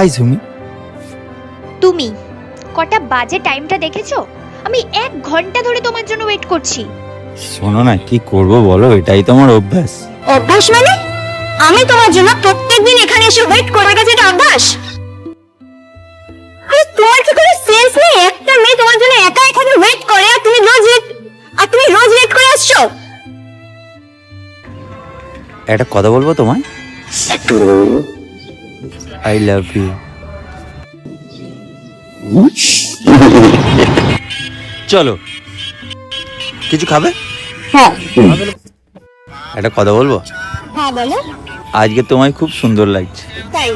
High Sumi তুমি কটা বাজে টাইমটা দেখেছ? আমি এক ঘণ্টা ধরে তোমার জন্য ওয়েট করছি। শোনো না কি করব বলো? এটাই তো আমার অভ্যাস। অভ্যাস মানে? আমি তোমার জন্য প্রত্যেকদিন এখানে এসে ওয়েট করে গেছে এটা অভ্যাস? আরে তোমার কি কোনো সেন্স নেই? একটা মেয়ে তোমার জন্য একা এখানে ওয়েট করে আর তুমি রোজ লেট আর তুমি রোজ লেট করে আসছো? একটা কথা বলব তোমায়? আই লাভ ইউ চলো। কিছু খাবে? হ্যাঁ। একটা কথা বলব? হ্যাঁ বলো। আজকে তোমায় খুব সুন্দর লাগছে। তাই।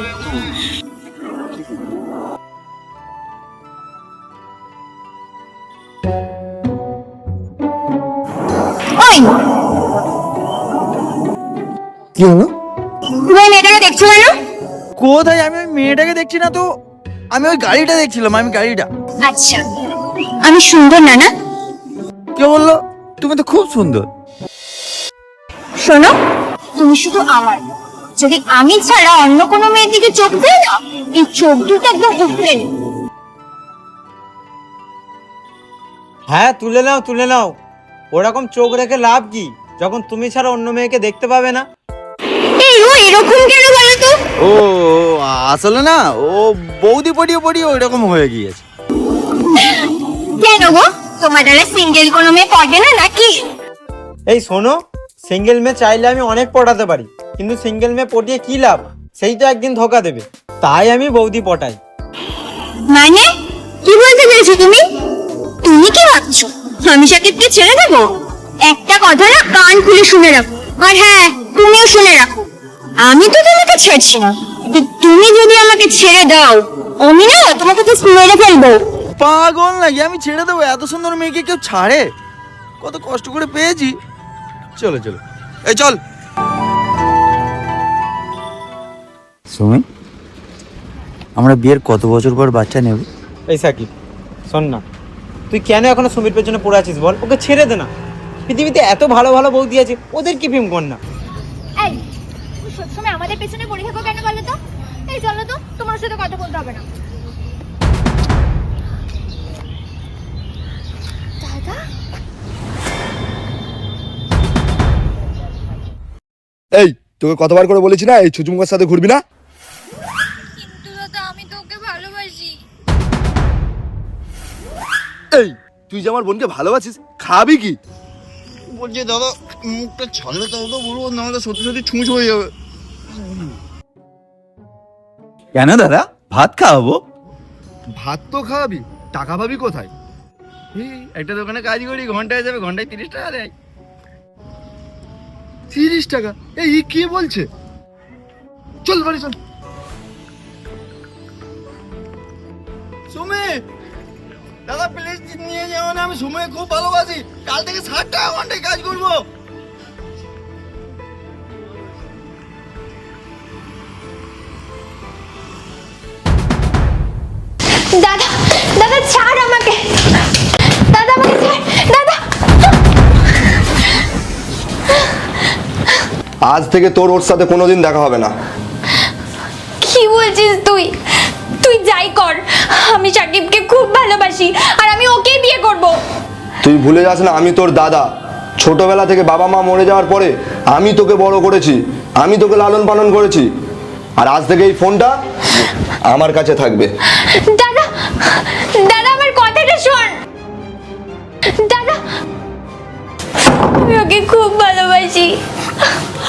ওই। কি হলো? কোথায়? আমি ওই মেয়েটাকে দেখছি না তো। আমি ওই গাড়িটা দেখছিলাম আমি গাড়িটা। আচ্ছা। আমি সুন্দর না না কে বলল? তুমি তো খুব সুন্দর। শোনো তুমি শুধু আমার যদি আমি ছাড়া অন্য কোনো মেয়ের দিকে চোখ দেয় না এই চোখ দুটো একদম উপরে। নেই। হ্যাঁ তুলে নাও তুলে নাও। ওরকম চোখ রেখে লাভ কি? যখন তুমি ছাড়া অন্য মেয়েকে দেখতে পাবে না। ও এরকম কেন বলো তো? ও আসলে না ও বৌদি পড়িয়ে পড়িয়ে ওইরকম হয়ে গিয়েছে। কেন গো? তোমার দ্বারা সিঙ্গেল কোনো মেয়ে পড়ে না নাকি? এই শোনো সিঙ্গেল মেয়ে চাইলে আমি অনেক পটাতে পারি কিন্তু সিঙ্গেল মেয়ে পটিয়ে কি লাভ? সেই তো একদিন ধোকা দেবে তাই আমি বৌদি পটাই। মানে? কি বলতে চাইছো তুমি? তুমি কি ভাবছ? আমি সাকিবকে ছেড়ে দেবো? একটা কথা না কান খুলে শুনে রাখো। আর হ্যাঁ তুমিও শুনে রাখো। আমি তো তোমাকে ছাড়ছি না। কিন্তু তুমি যদি আমাকে ছেড়ে দাও আমি না তোমাকে তো মেরে ফেলব। পাগল নাকি? আমি ছেড়ে দেবো এত সুন্দর মেয়েকে কেউ ছাড়ে? কত কষ্ট করে পেয়েছি। চলো চলো। এই চল। সুমি আমরা বিয়ের কত বছর পর বাচ্চা নেব? এই সাকিব শোন না। তুই কেন এখনও সুমির পেছনে পড়ে আছিস বল? ওকে ছেড়ে দে না। পৃথিবীতে এত ভালো ভালো বৌদি আছে ওদের কি প্রেম কর না আমাদের পেছনে পড়ে থাকো কেন বলো তো? এই চলো তো তোমার সাথে কথা বলতে হবে না। দাদা? এই তোকে কতবার করে বলেছি না এই ছুচুমুখার সাথে ঘুরবি না? কিন্তু দাদা আমি তো ওকে ভালোবাসি। এই তুই যে আমার বোনকে ভালোবাসিস খাবি কি? বলছি দাদা মুখটা ছাড়লে তো তো বলব নাহলে সত্যি সত্যি ছুঁচ হয়ে যাবে। কেন দাদা? ভাত খাওয়াবো? ভাত তো খাওয়াবি, টাকা পাবি কোথায়? একটা দোকানে কাজ করি, ঘন্টায় যাবে, ঘন্টায় তিরিশ টাকা দেয়। তিরিশ টাকা? এই কি বলছে? চল, বাড়ি চল। সুমি, দাদা প্লিজ নিয়ে যাও না, আমি সুমিকে খুব ভালোবাসি। কাল থেকে ষাট টাকা ঘন্টায় কাজ করব। আমাকে। দাদা আমাকে দাদা। আজ থেকে তোর ওর সাথে কোনোদিন দেখা হবে না। কি বলছিস তুই? তুই যাই কর। আমি সাকিবকে খুব ভালোবাসি আর আমি ওকেই বিয়ে করব। তুই ভুলে যাস না আমি তোর দাদা। ছোটবেলা থেকে বাবা মা মরে যাওয়ার পরে আমি তোকে বড় করেছি আমি তোকে লালন পালন করেছি। আর আজ থেকে এই ফোনটা আমার কাছে থাকবে। দাদা দাদা দাদা আমি ওকে খুব ভালোবাসি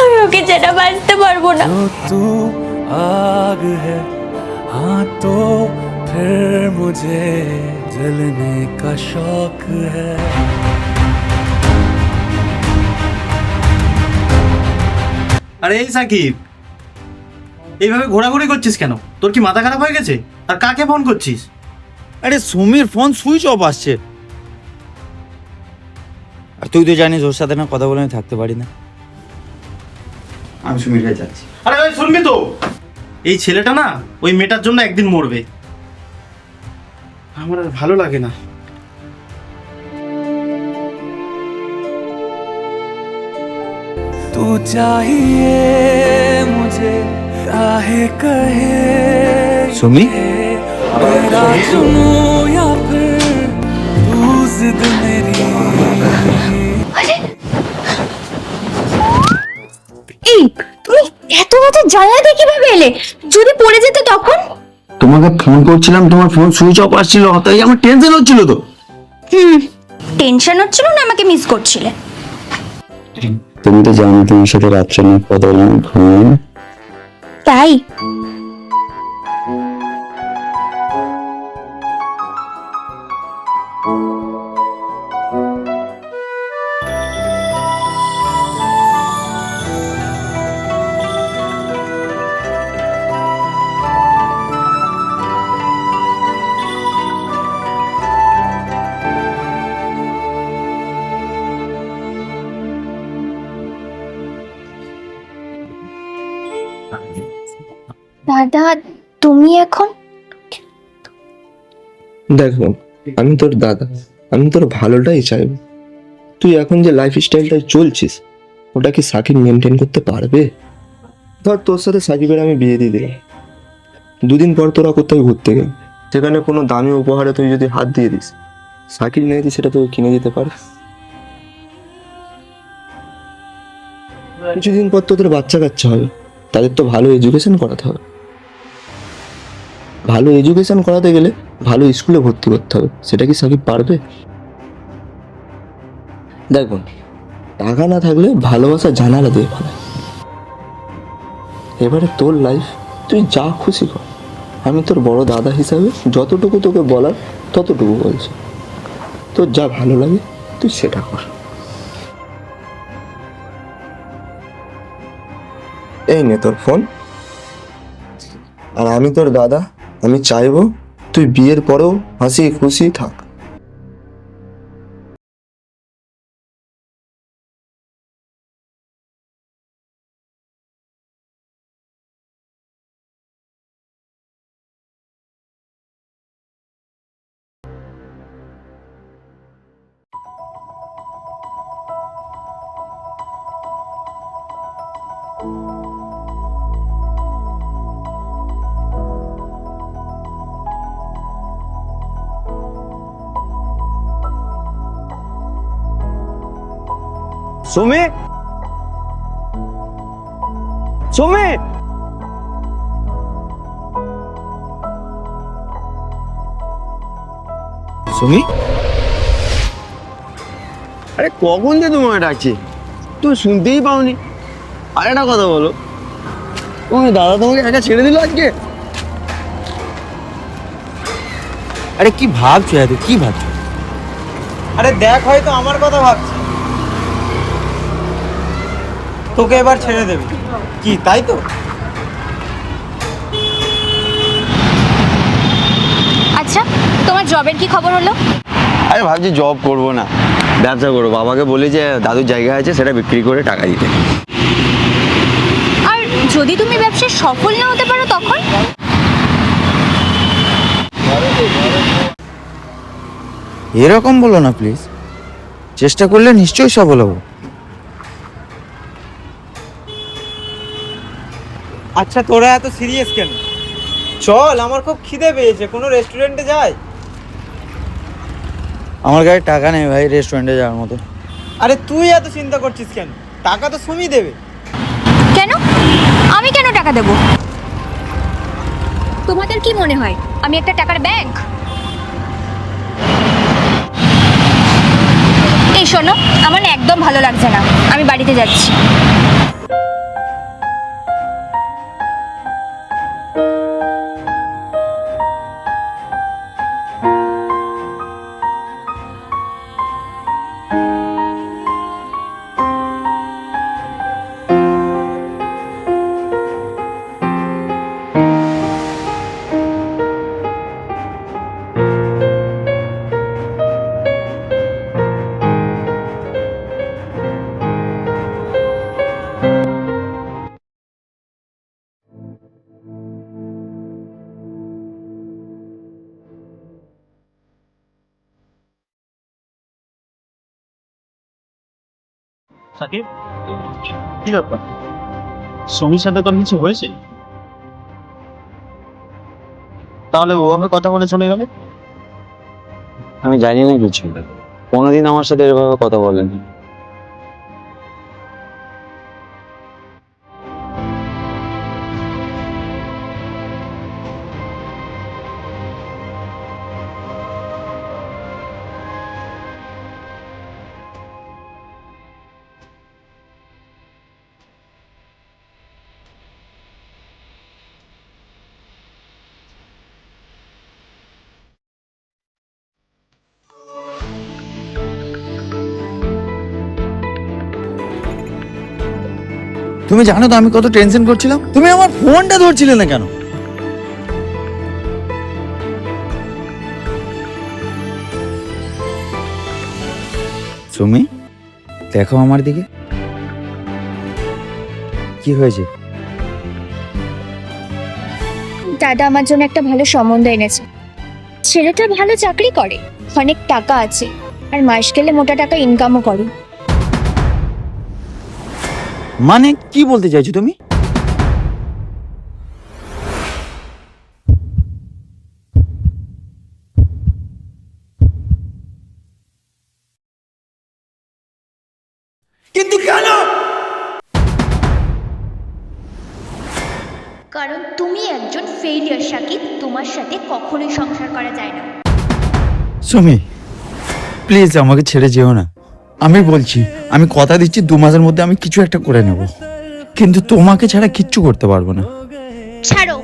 আমি ওকে ছাড়া বাঁচতে পারবো না जो तू आग है हाँ तो फिर मुझे जलने का शौक है আরে এই সাকিব এইভাবে ঘোরাঘুরি করছিস কেন তোর কি মাথা খারাপ হয়ে গেছে আর কাকে ফোন করছিস আরে সুমির ফোন সুইচ অফ আসছে আর তুই তো জানিস ওর সাথে না কথা বলে আমি থাকতে পারি না আমি সুমির কাছে যাচ্ছি আরে ওই শুনবি তো এই ছেলেটা না ওই মেয়েটার জন্য একদিন মরবে আমার আর ভালো লাগে না तू चाहिए मुझे राहे कहे সুমি मेरा चुनो या फिर तू जिद এত রাতে জানলা দিয়ে কীভাবে এলে? যদি পড়ে যেতে তখন? তোমাকে ফোন করছিলাম তোমার ফোন সুইচ অফ আসছিল তাই আমার টেনশন হচ্ছিল তো। হুম টেনশন হচ্ছিল না আমাকে মিস করছিলে। তুমি তো জানো তোমার সাথে রাত্রে না কথা তাই? দেখো আমি তোর দাদা, আমি তোর ভালোটাই চাইব তুই এখন যে লাইফ স্টাইলটা চলছিস, ওটা কি সাকিব মেনটেন করতে পারবে? ধর তোর সাথে সাকিবের আমি বিয়ে দিয়ে দিলাম। দুদিন পর তোরা কোথাও ঘুরতে গেল? সেখানে কোনো দামি উপহারে তুই যদি হাত দিয়ে দিস, সাকিব নিয়ে দিস সেটা তোকে কিনে দিতে পারে? কিছুদিন পর তোদের বাচ্চা কাচ্চা হবে, তাদের তো ভালো এডুকেশন করাতে হবে। ভালো এডুকেশন করাতে গেলে ভালো স্কুলে ভর্তি করতে হবে। সেটা কি সাকিব পারবে? দেখুন টাকা না থাকলে ভালোবাসা জানালা দিয়ে ফেলে এবারে তোর লাইফ তুই যা খুশি কর। আমি তোর বড় দাদা হিসাবে যতটুকু তোকে বলার, ততটুকু বলছি। তোর যা ভালো লাগে, তুই সেটা কর। এই নে তোর ফোন আর আমি তোর দাদা আমি চাইব তুই বিয়ের পরেও হাসি খুশি থাক। সুমি? সুমি? সুমি? আরে কখন যে তোমায় ডাকছি? তুমি শুনতেই পাওনি। আর একটা কথা বলো। তুমি দাদা তোমাকে একা ছেড়ে দিল আজকে? আরে কি ভাবছ এত? কি ভাবছ? আরে দেখ হয়তো আমার কথা ভাবছি। তোকে এবার ছেড়ে দেবে। কি তাই তো? আচ্ছা তোমার জবের কি খবর হলো? আরে ভাবছি জব করব না ব্যবসা করব। বাবাকে বলি যে দাদুর জায়গা আছে সেটা বিক্রি করে টাকা দিতে। আর যদি তুমি ব্যবসায় সফল না হতে পারো তখন? এরকম বলো না প্লিজ চেষ্টা করলে নিশ্চয়ই সফল হব। আচ্ছা তোরা এত সিরিয়াস কেন? চল আমার খুব খিদে পেয়েছে। কোনো রেস্টুরেন্টে যাই? আমার কাছে টাকা নেই ভাই রেস্টুরেন্টে যাওয়ার মতো। আরে তুই এত চিন্তা করছিস কেন? টাকা তো সুমি দেবে। কেন? আমি কেন টাকা দেব? তোমাদের কি মনে হয় আমি একটা টাকার ব্যাংক এই শোনো আমার না একদম ভালো লাগছে না। আমি বাড়িতে যাচ্ছি। সাকিব? কি ব্যাপার? সমীর সাথে তোর কিছু হয়েছে? তাহলে ও আমার কথা বলে চলে গেল? আমি জানি না কিছু। কোনোদিন আমার সাথে এভাবে কথা বলেনি। তুমি জানো তো আমি কত টেনশন করছিলাম? তুমি আমার ফোনটা ধরছিলে না কেন? সুমি, দেখো আমার দিকে। কি হয়েছে? দাদা আমার জন্য একটা ভালো সম্বন্ধ এনেছে। ছেলেটা ভালো চাকরি করে, অনেক টাকা আছে। আর মাস গেলে মোটা টাকা ইনকামও করে। মানে কি বলতে চাইছো তুমি? কিন্তু কেন? কারণ তুমি একজন ফেইলিয়ার সাকিব। তোমার সাথে কখনোই সংসার করা যায় না। সুমি প্লিজ আমাকে ছেড়ে যেও না। আমি বলছি আমি কথা দিচ্ছি দু মাসের মধ্যে আমি কিছু একটা করে নেব। কিন্তু তোমাকে ছাড়া কিচ্ছু করতে পারব না। ছাড়ো।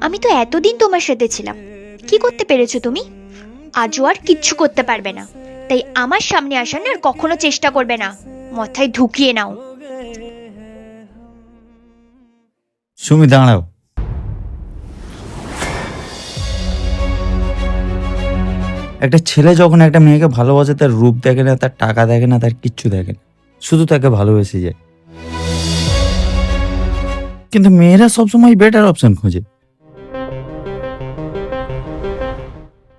আমি তো এতদিন তোমার সাথে ছিলাম। কি করতে পেরেছ তুমি? আজও আর কিচ্ছু করতে পারবে না। তাই আমার সামনে আসার আর কখনো চেষ্টা করবে না। মাথায় ঢুকিয়ে নাও। সুমি দাঁড়াও। একটা ছেলে যখন একটা মেয়েকে ভালোবাসে, তার রূপ দেখে না, তার টাকা দেখে না, তার কিচ্ছু দেখে না। শুধু তাকে ভালোবেসে যায়। কিন্তু মেয়েরা সবসময় বেটার অপশন খোঁজে।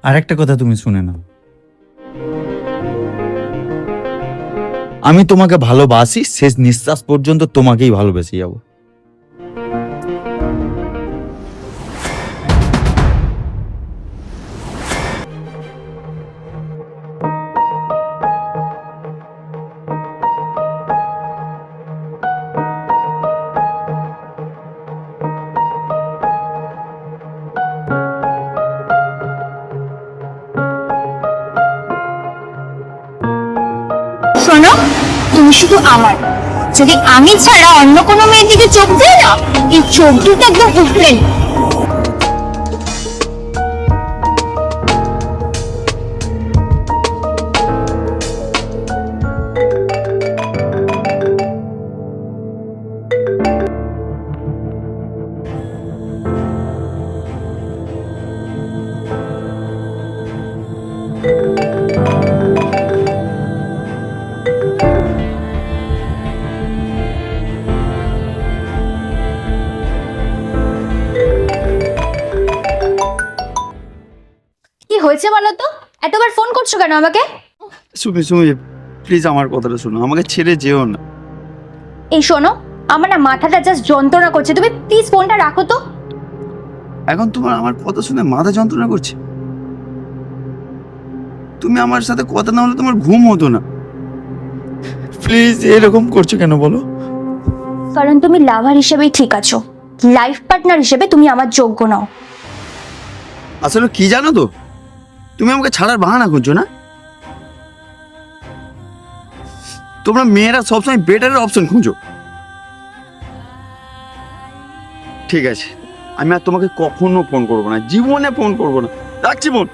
আর একটা কথা তুমি শুনে নাও। আমি তোমাকে ভালোবাসি, শেষ নিঃশ্বাস পর্যন্ত তোমাকেই ভালোবেসে যাব। যদি আমি ছাড়া অন্য কোনো মেয়ের দিকে চোখ দেয় না, এই চোখ দুটো একদম উপরে। কেন আমাকে। সুমি সুমি প্লিজ আমার কথাটা শোনো আমাকে ছেড়ে যেও না। এই শোনো আমার না মাথাটা জাস্ট যন্ত্রণা করছে তুমি প্লিজ ফোনটা রাখো তো। এখন তোমার আমার কথা শুনে মাথা যন্ত্রণা করছে? তুমি আমার সাথে কথা না হলে তোমার ঘুম হতো না। প্লিজ এরকম করছ কেন বলো? কারণ তুমি লাভার হিসেবেই ঠিক আছো। লাইফ পার্টনার হিসেবে তুমি আমার যোগ্য নও। আসলে কি জানো তো? তুমি আমাকে ছাড়ার বাহানা করছ না? তোমরা মেয়েরা সবসময় বেটারের অপশন খুঁজো। ঠিক আছে, আমি আর তোমাকে কখনো ফোন করব না, জীবনে ফোন করব না। রাখছি ফোন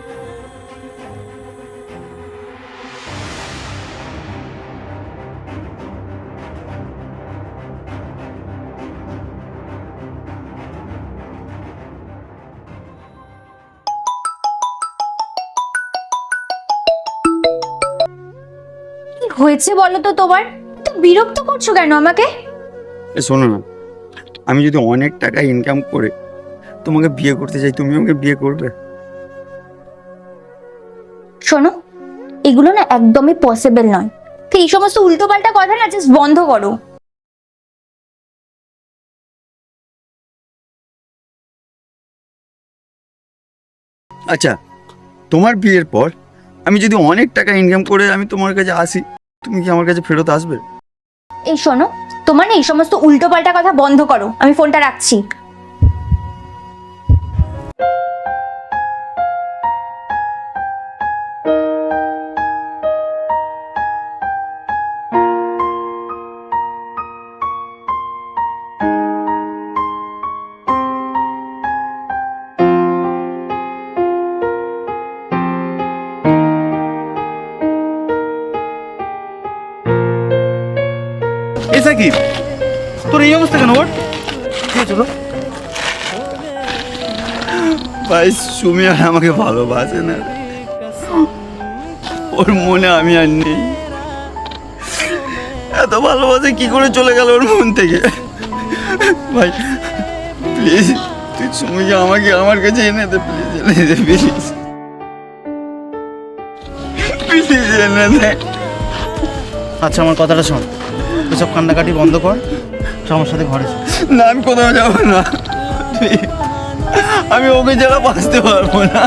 হয়েছে বলো তো তোমার? তো বিরক্ত করছ কেন আমাকে? এ শোনো না। আমি যদি অনেক টাকা ইনকাম করে তোমাকে বিয়ে করতে চাই তুমি আমাকে বিয়ে করবে? শোনো এগুলো না একদমই পসিবল নয়। তো এই সমস্ত উল্টোপাল্টা কথা না জাস্ট বন্ধ করো। আচ্ছা তোমার বিয়ের পর আমি যদি অনেক টাকা ইনকাম করে আমি তোমার কাছে আসি তুমি কি আমার কাছে ফেরত আসবে? এই শোনো, তোমার না এই সমস্ত উল্টো পাল্টা কথা বন্ধ করো। আমি ফোনটা রাখছি। সুমি আর আমাকে ভালোবাসে না। ওর মনে আমি আর নেই। এত ভালোবাসে কি করে চলে গেল ওর মন থেকে? ভাই প্লিজ তুই সুমিকে আমাকে আমার কাছে এনে দে প্লিজ এনে দে প্লিজ প্লিজ এনে দে। আচ্ছা আমার কথাটা শোন। এসব কান্নাকাটি বন্ধ কর। আমার সাথে ঘরে না আমি কোথাও যাব না। আমি ওকে ছাড়া বাঁচতে পারব না।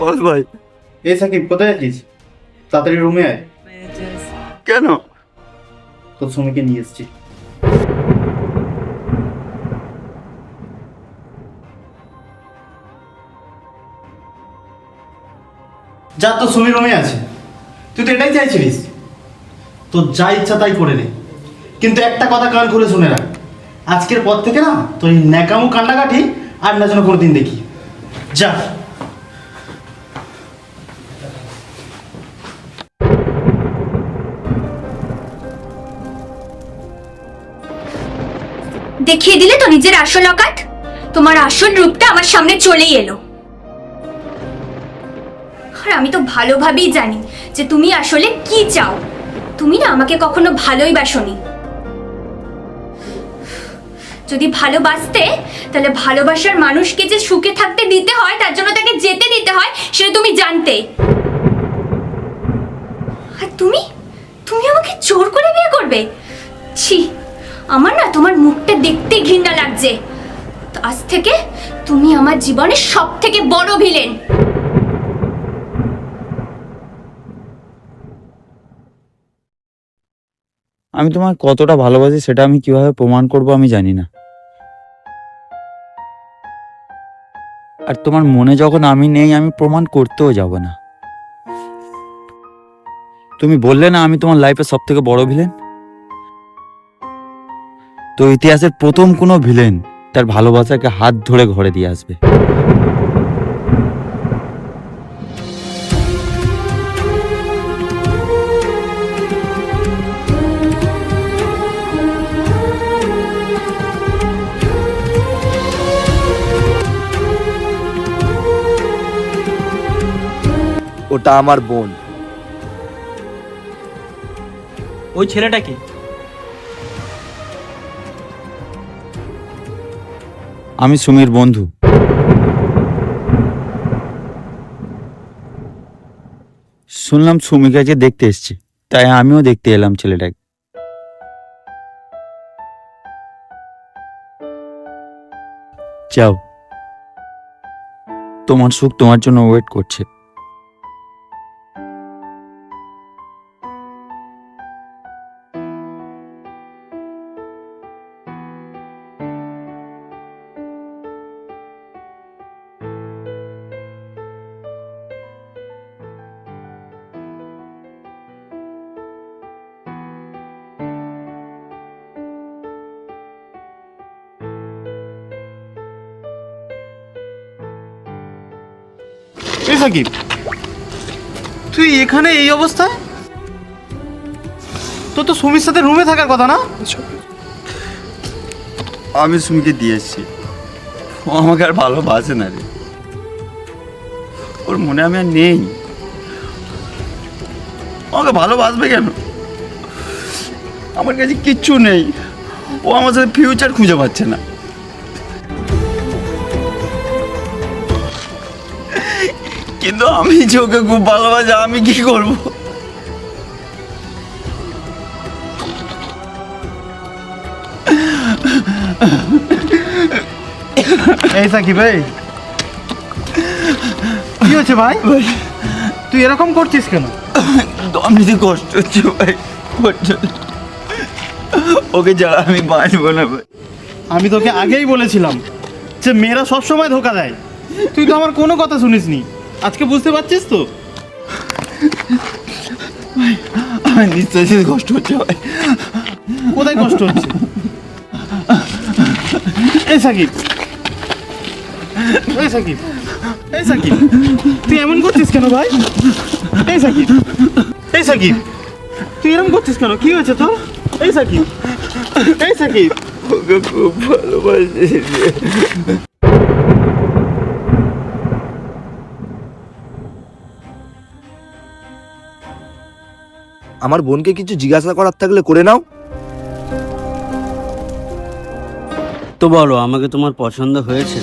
বল ভাই এই সাকিব কোথায় আছিস? তাড়াতাড়ি রুমে আয়। কেন? তোর সুমিকে নিয়ে এসেছি। যা তোর সুমি রুমে আছে। তুই তো এটাই চাইছিলিস। তোর যা ইচ্ছা তাই করে নে। কিন্তু একটা কথা কান খুলে শুনে রাখ। আজকের পর থেকে না তোর এই ন্যাকামু কান্নাকাটি আর না যেন কোনোদিন দেখি। যা। দেখিয়ে দিলে তো নিজের আসল অকাত তোমার আসল রূপটা আমার সামনে চলেই এলো। আর আমি তো ভালোভাবেই জানি যে তুমি আসলে কি চাও। তুমি না আমাকে কখনো ভালোই বাসনি। যদি ভালোবাসতে, তাহলে ভালোবাসার মানুষকে যে সুখে থাকতে দিতে হয়, তার জন্য তাকে যেতে দিতে হয়, সেটা তুমি জানতে। আর তুমি? তুমি আমাকে জোর করে বিয়ে করবে? ছি আমার না তোমার মুখটা দেখতে ঘৃণা লাগছে। আজ থেকে তুমি আমার জীবনের সব থেকে বড় ভিলেন আমি তোমার কতটা ভালোবাসি সেটা আমি কীভাবে প্রমাণ করব আমি জানি না। আর তোমার মনে যখন আমি নেই, আমি প্রমাণ করতেও যাব না। তুমি বললে না আমি তোমার লাইফে সব থেকে বড় ভিলেন তো ইতিহাসের প্রথম কোনো ভিলেন তার ভালোবাসাকে হাত ধরে ঘরে দিয়ে আসবে। ওটা আমার বোন। ওই ছেলেটা কি? আমি সুমির বন্ধু। শুনলাম সুমিকাকে দেখতে এসছে, তাই আমিও দেখতে এলাম ছেলেটাকে। যাও। তোমার সুখ তোমার জন্য ওয়েট করছে। এই সাকিব তুই এখানে এই অবস্থায়? তোর তো সুমির সাথে রুমে থাকার কথা না? আমি সুমিকে দিয়ে এসছি। ও আমাকে আর ভালোবাসে না রে। ওর মনে আমি আর নেই। আমাকে ভালোবাসবে কেন? আমার কাছে কিচ্ছু নেই। ও আমার সাথে ফিউচার খুঁজে পাচ্ছে না। কিন্তু আমি যে ওকে খুব ভালোবাসি আমি কি করব? এই সাকিব ভাই কি হচ্ছে ভাই? তুই এরকম করছিস কেন? দম নিতে কষ্ট হচ্ছে ভাই ওকে ছাড়া আমি বাঁচবো না ভাই। আমি তোকে আগেই বলেছিলাম যে মেয়েরা সবসময় ধোকা দেয়। তুই তো আমার কোনো কথা শুনিসনি। আজকে বুঝতে পারছিস তো? আমার নিঃশ্বাসে কষ্ট হচ্ছে, ভাই। কোথায় কষ্ট হচ্ছে? এই সাকিব। এই সাকিব। এই সাকিব। তুই এমন করছিস কেন, ভাই? এই সাকিব। এই সাকিব। তুই এরকম করছিস কেন? কি হয়েছে তোর? এই সাকিব। এই সাকিব। ওকে খুব ভালোবাসি। আমার বোনকে কিছু জিজ্ঞাসা করার থাকলে করে নাও। তো বলো আমাকে তোমার পছন্দ হয়েছে?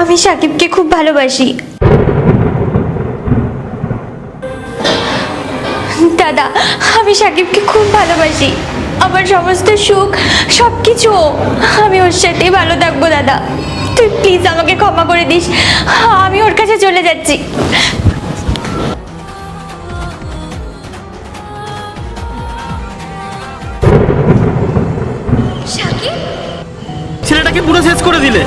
আমি সাকিবকে খুব ভালোবাসি। দাদা আমি সাকিবকে খুব ভালোবাসি। আমার সমস্ত সুখ সব কিছু আমি ওর সাথেই ভালো থাকব, দাদা। তুই প্লিজ আমাকে ক্ষমা করে দিস। আমি ওর কাছে চলে যাচ্ছি। ছেলেটাকে পুরো শেষ করে দিলে।